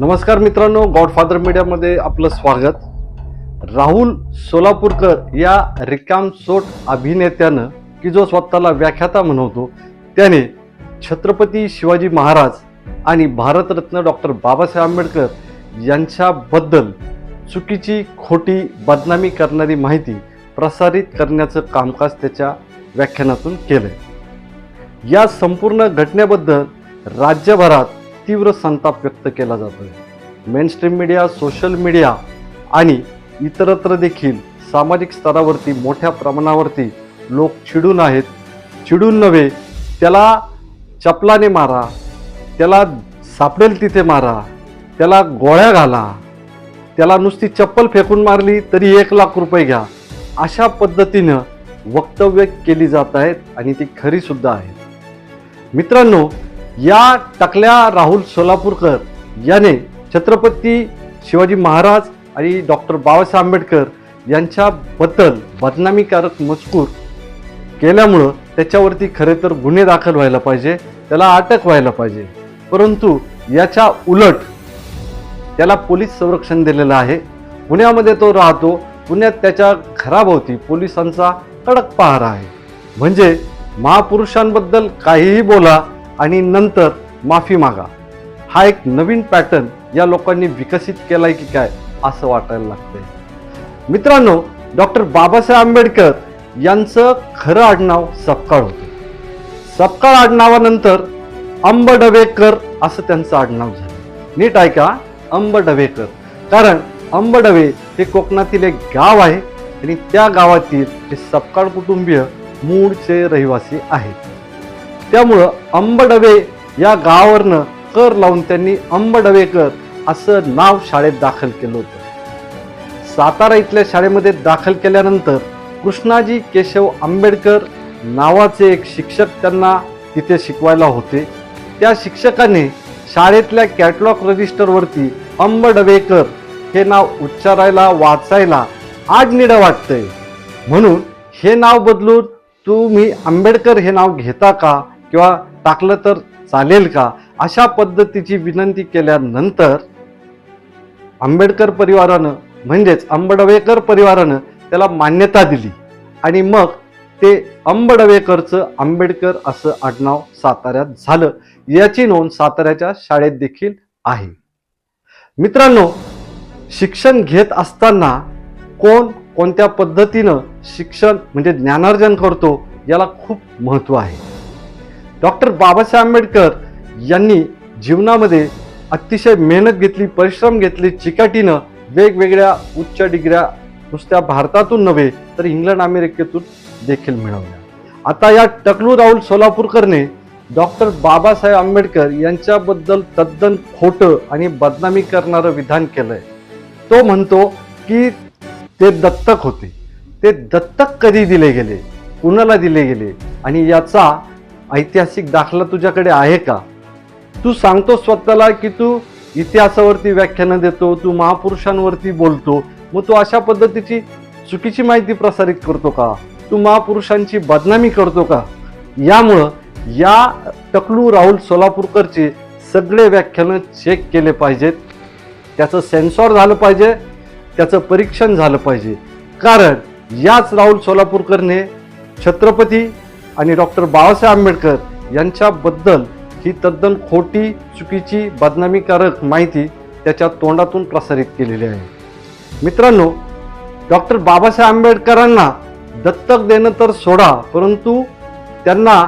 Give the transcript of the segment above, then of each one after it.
नमस्कार मित्रांनो गॉडफादर मीडियामध्ये आपलं स्वागत. राहुल सोलापूरकर या रिकाम सोट अभिनेत्यानं की जो स्वतःला व्याख्याता म्हणवतो त्याने छत्रपती शिवाजी महाराज आणि भारतरत्न डॉक्टर बाबासाहेब आंबेडकर यांच्याबद्दल चुकीची खोटी बदनामी करणारी माहिती प्रसारित करण्याचं कामकाज त्याच्या व्याख्यानातून केलं या संपूर्ण घटनेबद्दल राज्यभरात तीव्र संताप व्यक्त केला जातोय. आहे स्ट्रीम मीडिया सोशल मीडिया आणि इतरत्र देखील सामाजिक स्तरावरती मोठ्या प्रमाणावरती लोक चिडून आहेत. चिडून नव्हे त्याला चपलाने मारा त्याला सापडेल तिथे मारा त्याला गोळ्या घाला त्याला नुसती चप्पल फेकून मारली तरी एक लाख रुपये घ्या. अशा पद्धतीनं वक्तव्य केली जात आहेत आणि ती खरी सुद्धा आहेत. मित्रांनो या टकल्या राहुल सोलापूरकर याने छत्रपती शिवाजी महाराज आणि डॉक्टर बाबासाहेब आंबेडकर यांच्याबद्दल बदनामीकारक मजकूर केल्यामुळं त्याच्यावरती खरे तर गुन्हे दाखल व्हायला पाहिजे त्याला अटक व्हायला पाहिजे. परंतु याच्या उलट त्याला पोलीस संरक्षण दिलेलं आहे. पुण्यामध्ये तो राहतो पुण्यात त्याच्या घराभोवती पोलिसांचा कडक पहारा आहे. म्हणजे महापुरुषांबद्दल काहीही बोला आणि नंतर माफी मागा. हा एक नवीन पॅटर्न या लोकांनी विकसित केलाय की काय असं वाटायला लागतंय. मित्रांनो डॉक्टर बाबासाहेब आंबेडकर यांचं खरं आडनाव सपकाळ होतं. सपकाळ आडनावानंतर अंबडवेकर असं त्यांचं आडनाव झालं. नीट ऐका अंबडवेकर. कारण अंबडवे हे कोकणातील एक गाव आहे आणि त्या गावातील हे सपकाळ कुटुंबीय मूळचे रहिवासी आहेत. त्यामुळं अंबडवे या गावावरनं कर लावून त्यांनी अंबडवेकर असं नाव शाळेत दाखल केलं होतं. सातारा इथल्या शाळेमध्ये दाखल केल्यानंतर कृष्णाजी केशव आंबेडकर नावाचे एक शिक्षक त्यांना तिथे शिकवायला होते. त्या शिक्षकाने शाळेतल्या कॅटलॉग रजिस्टरवरती अंबडवेकर हे नाव उच्चारायला वाचायला आडनिडं वाटतंय. म्हणून हे नाव बदलून तुम्ही आंबेडकर हे नाव घेता का? किंवा टाकलं तर चालेल का? अशा पद्धतीची विनंती केल्यानंतर आंबेडकर परिवारानं म्हणजेच अंबडवेकर परिवारानं त्याला मान्यता दिली. आणि मग ते अंबडवेकरचं आंबेडकर असं आडनाव साताऱ्यात झालं. याची नोंद साताऱ्याच्या शाळेत देखील आहे. मित्रांनो शिक्षण घेत असताना कोण कोणत्या पद्धतीनं शिक्षण म्हणजे ज्ञानार्जन करतो याला खूप महत्त्व आहे. डॉक्टर बाबासाहेब आंबेडकर यांनी जीवनामध्ये अतिशय मेहनत घेतली परिश्रम घेतले चिकाटीनं वेगवेगळ्या उच्च डिग्र्या नुसत्या भारतातून नव्हे तर इंग्लंड अमेरिकेतून देखील मिळवल्या. आता या टकलू राहुल सोलापूरकरने डॉक्टर बाबासाहेब आंबेडकर यांच्याबद्दल तद्दन खोटं आणि बदनामी करणारं विधान केलंय. तो म्हणतो की ते दत्तक होते. ते दत्तक कधी दिले गेले? कुणाला दिले गेले? आणि याचा ऐतिहासिक दाखला तुझ्याकडे आहे का? तू सांगतो स्वतःला की तू इतिहासावरती व्याख्यानं देतो तू महापुरुषांवरती बोलतो. मग तू अशा पद्धतीची चुकीची माहिती प्रसारित करतो का? तू महापुरुषांची बदनामी करतो का? यामुळं या टकलू राहुल सोलापूरकरचे सगळे व्याख्यानं चेक केले पाहिजेत. त्याचं सेन्सॉर झालं पाहिजे त्याचं परीक्षण झालं पाहिजे. कारण याच राहुल सोलापूरकरने छत्रपती आणि डॉक्टर बाबासाहेब आंबेडकर यांच्याबद्दल ही तद्दन खोटी चुकीची बदनामीकारक माहिती त्याच्या तोंडातून प्रसारित केलेली आहे. मित्रांनो डॉक्टर बाबासाहेब आंबेडकरांना दत्तक देणं तर सोडा परंतु त्यांना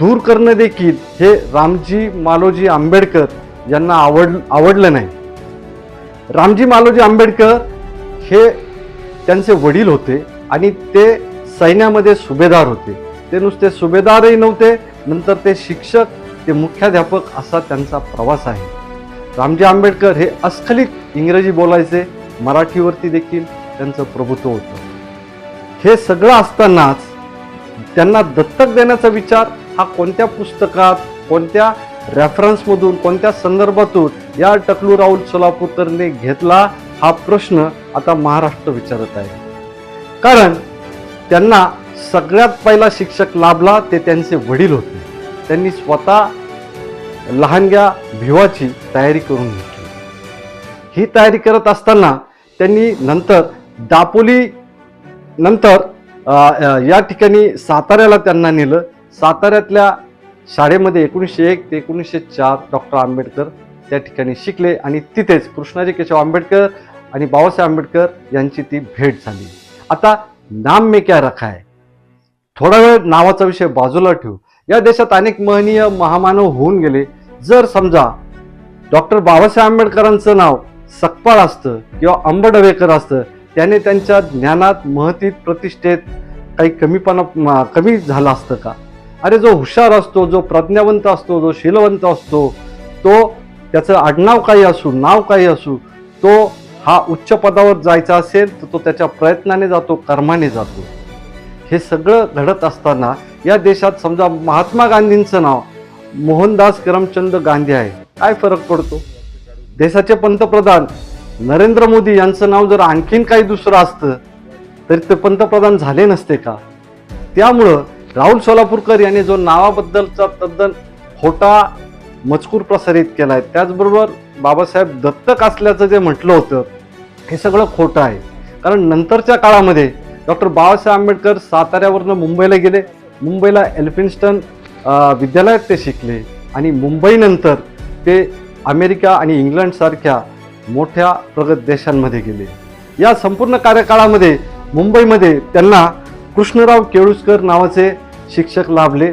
दूर करणं देखील हे रामजी मालोजी आंबेडकर यांना आवड आवडलं नाही. रामजी मालोजी आंबेडकर हे त्यांचे वडील होते आणि ते सैन्यामध्ये सुभेदार होते. ते नुसते सुभेदारही नव्हते नंतर ते शिक्षक ते मुख्याध्यापक असा त्यांचा प्रवास आहे. रामजी आंबेडकर हे अस्खलित इंग्रजी बोलायचे मराठीवरती देखील त्यांचं प्रभुत्व होतं. हे सगळं असतानाच त्यांना दत्तक देण्याचा विचार हा कोणत्या पुस्तकात कोणत्या रेफरन्समधून कोणत्या संदर्भातून या टकलू राहुल सोलापूरकरने घेतला हा प्रश्न आता महाराष्ट्र विचारत आहे. कारण त्यांना सगळ्यात पहिला शिक्षक लाभला ते त्यांचे वडील होते. त्यांनी स्वतः लहानग्या भिवाची तयारी करून घेतली. ही तयारी करत असताना त्यांनी नंतर दापोली नंतर या ठिकाणी साताऱ्याला त्यांना नेलं. साताऱ्यातल्या शाळेमध्ये एकोणीसशे एक ते एकोणीसशे चार डॉक्टर आंबेडकर त्या ठिकाणी शिकले आणि तिथेच कृष्णाजी केशव आंबेडकर आणि बाबासाहेब आंबेडकर यांची ती भेट झाली. आता नाम में क्या रखा है थोडा वेळ नावाचा विषय बाजूला ठेवू. या देशात अनेक महनीय महामानव होऊन गेले. जर समजा डॉक्टर बाबासाहेब आंबेडकरांचं नाव सकपाळ असतं किंवा आंबडवेकर असतं त्याने त्यांच्या ज्ञानात महतीत प्रतिष्ठेत काही कमीपणा कमी झालं असतं का? अरे जो हुशार असतो जो प्रज्ञावंत असतो जो शीलवंत असतो तो त्याचं आडनाव काही असू नाव काही असू तो हा उच्च पदावर जायचा असेल तर तो त्याच्या प्रयत्नाने जातो कर्माने जातो. हे सगळं घडत असताना या देशात समजा महात्मा गांधींचं नाव मोहनदास करमचंद गांधी आहे. काय फरक पडतो? देशाचे पंतप्रधान नरेंद्र मोदी यांचं नाव जर आणखीन काही दुसरं असतं तरी ते पंतप्रधान झाले नसते का? त्यामुळं राहुल सोलापूरकर यांनी जो नावाबद्दलचा तद्दन खोटा मजकूर प्रसारित केला आहे त्याचबरोबर बाबासाहेब दत्तक असल्याचं जे म्हटलं होतं हे सगळं खोटं आहे. कारण नंतरच्या काळामध्ये डॉक्टर बाबासाहेब आंबेडकर साताऱ्यावरनं मुंबईला गेले. मुंबईला एल्फिन्स्टन विद्यालयात ते शिकले. आणि मुंबईनंतर ते अमेरिका आणि इंग्लंडसारख्या मोठ्या प्रगत देशांमध्ये गेले. या संपूर्ण कार्यकाळामध्ये मुंबईमध्ये त्यांना कृष्णराव केळुसकर नावाचे शिक्षक लाभले.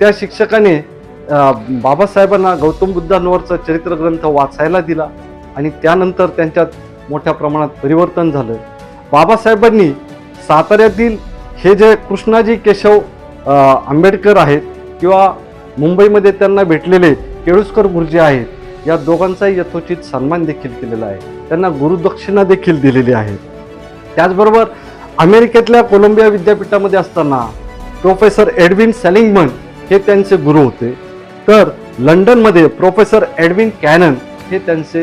त्या शिक्षकाने बाबासाहेबांना गौतम बुद्धांवरचा चरित्र ग्रंथ वाचायला दिला आणि त्यानंतर त्यांच्यात मोठ्या प्रमाणात परिवर्तन झालं. बाबासाहेबांनी साताऱ्यातील हे जे कृष्णाजी केशव आंबेडकर आहेत किंवा मुंबईमध्ये त्यांना भेटलेले केळुसकर गुरुजी आहेत या दोघांचाही यथोचित सन्मान देखील केलेला आहे. त्यांना गुरुदक्षिणा देखील दिलेली आहे. त्याचबरोबर अमेरिकेतल्या कोलंबिया विद्यापीठामध्ये असताना प्रोफेसर एडविन सेलिंगमन हे त्यांचे गुरु होते. तर लंडनमध्ये प्रोफेसर एडविन कॅनन हे त्यांचे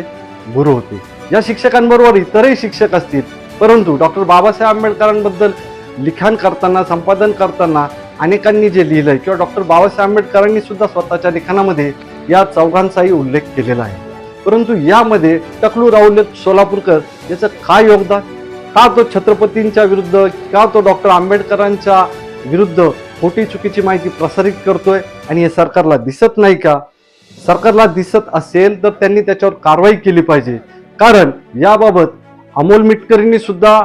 गुरु होते. या शिक्षकांबरोबर इतरही शिक्षक असतील परंतु डॉक्टर बाबासाहेब आंबेडकरांबद्दल लिखाण करताना संपादन करताना अनेकांनी जे लिहिलं आहे किंवा डॉक्टर बाबासाहेब आंबेडकरांनी सुद्धा स्वतःच्या लिखाणामध्ये या चौघांचाही उल्लेख केलेला आहे. परंतु यामध्ये टकलू राहुल सोलापूरकर याचं काय योगदान? का तो छत्रपतींच्या विरुद्ध का तो डॉक्टर आंबेडकरांच्या विरुद्ध खोटी चुकीची माहिती प्रसारित करतोय आणि हे सरकारला दिसत नाही का? सरकारला दिसत असेल तर त्यांनी त्याच्यावर कारवाई केली पाहिजे. कारण याबाबत अमोल मिटकरींनी सुद्धा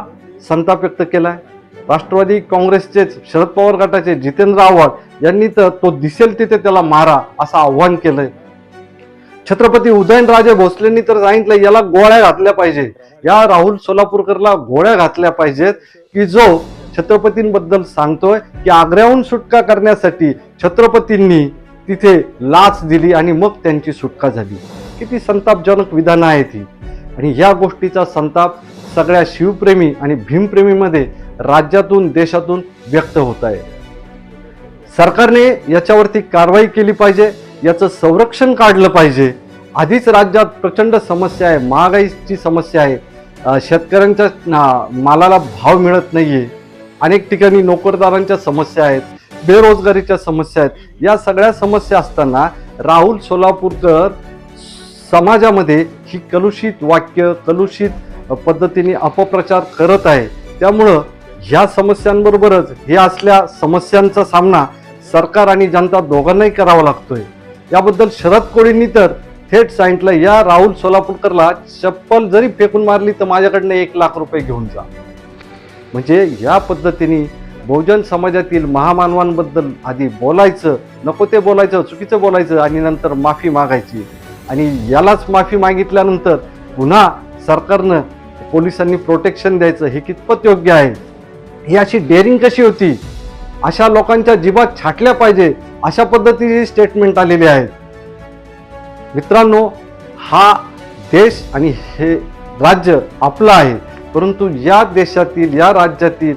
संताप व्यक्त केला आहे राष्ट्रवादी काँग्रेसचे शरद पवार गटाचे जितेंद्र आव्हाड यांनी तर तो दिसेल तिथे त्याला मारा असं आव्हान केलंय. छत्रपती उदयनराजे भोसलेंनी तर सांगितलं याला गोळ्या घातल्या पाहिजे. या राहुल सोलापूरकरला गोळ्या घातल्या पाहिजेत की जो छत्रपतींबद्दल सांगतोय की आग्र्याहून सुटका करण्यासाठी छत्रपतींनी तिथे लाच दिली आणि मग त्यांची सुटका झाली. किती संतापजनक विधानं आहे ती आणि या गोष्टीचा संताप सगळ्या शिवप्रेमी आणि भीमप्रेमीमध्ये राज्यातून देशातून व्यक्त होत आहे. सरकारने याच्यावरती कारवाई केली पाहिजे याचं संरक्षण काढलं पाहिजे. आधीच राज्यात प्रचंड समस्या आहे महागाईची समस्या आहे. शेतकऱ्यांच्या मालाला भाव मिळत नाही आहे अनेक ठिकाणी नोकरदारांच्या समस्या आहेत बेरोजगारीच्या समस्या आहेत. या सगळ्या समस्या असताना राहुल सोलापूरकर समाजामध्ये ही कलुषित वाक्य कलुषित पद्धतीने अपप्रचार करत आहे. त्यामुळं ह्या समस्यांबरोबरच हे असल्या समस्यांचा सामना सरकार आणि जनता दोघांनाही करावा लागतोय. याबद्दल शरद कोळींनी तर थेट सांगितलं या राहुल सोलापूरकरला चप्पल जरी फेकून मारली तर माझ्याकडनं एक लाख रुपये घेऊन जा. म्हणजे या पद्धतीने बहुजन समाजातील महामानवांबद्दल आधी बोलायचं नको ते बोलायचं चुकीचं बोलायचं आणि नंतर माफी मागायची. आणि यालाच माफी मागितल्यानंतर पुन्हा सरकारनं पोलिसांनी प्रोटेक्शन द्यायचं हे कितपत योग्य आहे? ही अशी डेअरिंग कशी होती? अशा लोकांच्या जीवात छाटल्या पाहिजे अशा पद्धतीची स्टेटमेंट आलेली आहे. मित्रांनो हा देश आणि हे राज्य आपलं आहे. परंतु या देशातील या राज्यातील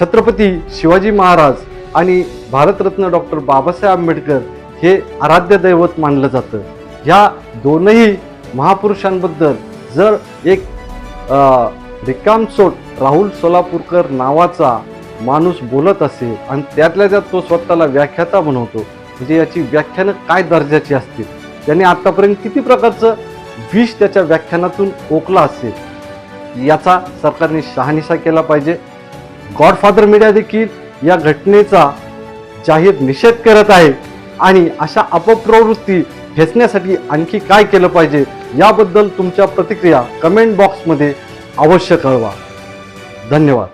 छत्रपती शिवाजी महाराज आणि भारतरत्न डॉक्टर बाबासाहेब आंबेडकर हे आराध्य दैवत मानलं जातं. ह्या दोनही महापुरुषांबद्दल जर एक रिकामचोट राहुल सोलापूरकर नावाचा माणूस बोलत असेल आणि त्यातल्या त्यात तो स्वतःला व्याख्याता बनवतो म्हणजे याची व्याख्यानं काय दर्जाची असतील? त्याने आत्तापर्यंत किती प्रकारचं विष त्याच्या व्याख्यानातून ओकला असेल? याचा सरकारने शहानिशा केला पाहिजे. गॉडफादर मीडिया देखील या घटनेचा जाहीर निषेध करत आहे आणि अशा अपप्रवृत्ती ठेचण्यासाठी आणखी काय केलं पाहिजे याबद्दल तुमच्या प्रतिक्रिया कमेंट बॉक्समध्ये अवश्य कळवा. धन्यवाद.